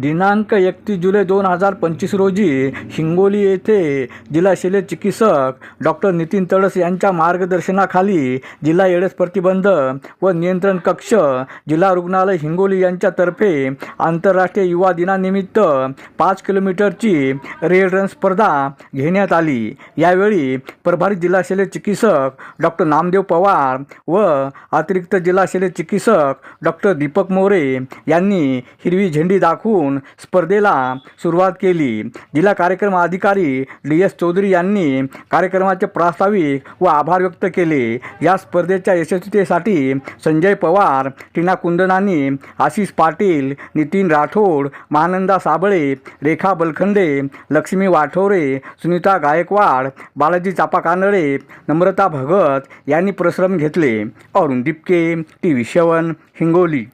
दिनांक एकतीस जुलै दोन हजार पंचवीस रोजी हिंगोली येथे जिल्हा शल्य चिकित्सक डॉक्टर नितीन तडस यांच्या मार्गदर्शनाखाली जिल्हा एड्स प्रतिबंध व नियंत्रण कक्ष जिल्हा रुग्णालय हिंगोली यांच्यातर्फे आंतरराष्ट्रीय युवा दिनानिमित्त पाच किलोमीटरची रेड रन स्पर्धा घेण्यात आली. यावेळी प्रभारी जिल्हा शल्य चिकित्सक डॉक्टर नामदेव पवार व अतिरिक्त जिल्हा शल्य चिकित्सक डॉक्टर दीपक मोरे यांनी हिरवी झेंडी दाखवून स्पर्धेला सुरुवात केली. जिल्हा कार्यक्रम अधिकारी डी एस चौधरी यांनी कार्यक्रमाचे प्रास्ताविक व आभार व्यक्त केले. या स्पर्धेच्या यशस्वीतेसाठी संजय पवार टीना कुंदनानी आशिष पाटील नितीन राठोड महानंदा साबळे रेखा बलखंडे लक्ष्मी वाठोरे सुनीता गायकवाड बालाजी चापाकानळे नम्रता भगत यांनी परिश्रम घेतले. अरुण दिपके टी व्ही शवन हिंगोली.